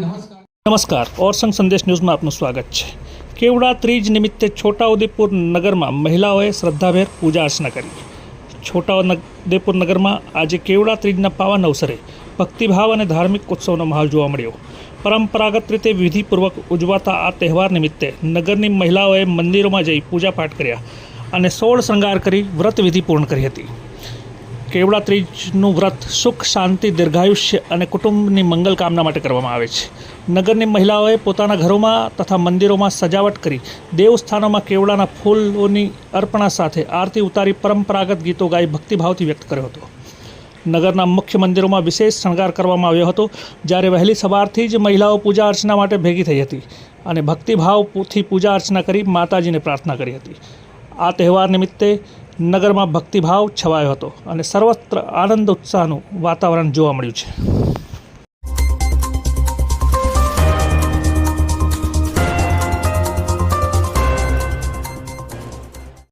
નમસ્કાર. નમસ્કાર. ઓર સંઘ સંદેશ ન્યૂઝમાં આપનું સ્વાગત છે. કેવડા ત્રીજ નિમિત્તે છોટાઉદેપુર નગરમાં મહિલાઓએ શ્રદ્ધાભેર પૂજા અર્ચના કરી. છોટાઉદેપુર નગરમાં આજે કેવડા ત્રીજના પાવન અવસરે ભક્તિભાવ અને ધાર્મિક ઉત્સવનો માહોલ જોવા મળ્યો. પરંપરાગત રીતે વિધિપૂર્વક ઉજવાતા આ તહેવાર નિમિત્તે નગરની મહિલાઓએ મંદિરોમાં જઈ પૂજાપાઠ કર્યા. અને સોળ શૃંગાર કરી વ્રત વિધિ પૂર્ણ કરી હતી. કેવડા ત્રીજનું વ્રત સુખ, શાંતિ, દીર્ઘાયુષ્ય અને કુટુંબની મંગલ કામના માટે કરવામાં આવે છે. નગરની મહિલાઓએ પોતાના ઘરોમાં તથા મંદિરોમાં સજાવટ કરી દેવસ્થાનોમાં કેવડાના ફૂલોની અર્પણા સાથે આરતી ઉતારી પરંપરાગત ગીતો ગાઈ ભક્તિભાવથી વ્યક્ત કર્યો હતો. નગરના મુખ્ય મંદિરોમાં વિશેષ શણગાર કરવામાં આવ્યો હતો, જ્યારે વહેલી સવારથી જ મહિલાઓ પૂજા અર્ચના માટે ભેગી થઈ હતી અને ભક્તિભાવથી પૂજા અર્ચના કરી માતાજીને પ્રાર્થના કરી હતી. આ તહેવાર નિમિત્તે નગરમાં ભક્તિભાવ છવાયો હતો અને સર્વત્ર આનંદ ઉત્સાહનું વાતાવરણ જોવા મળ્યું છે.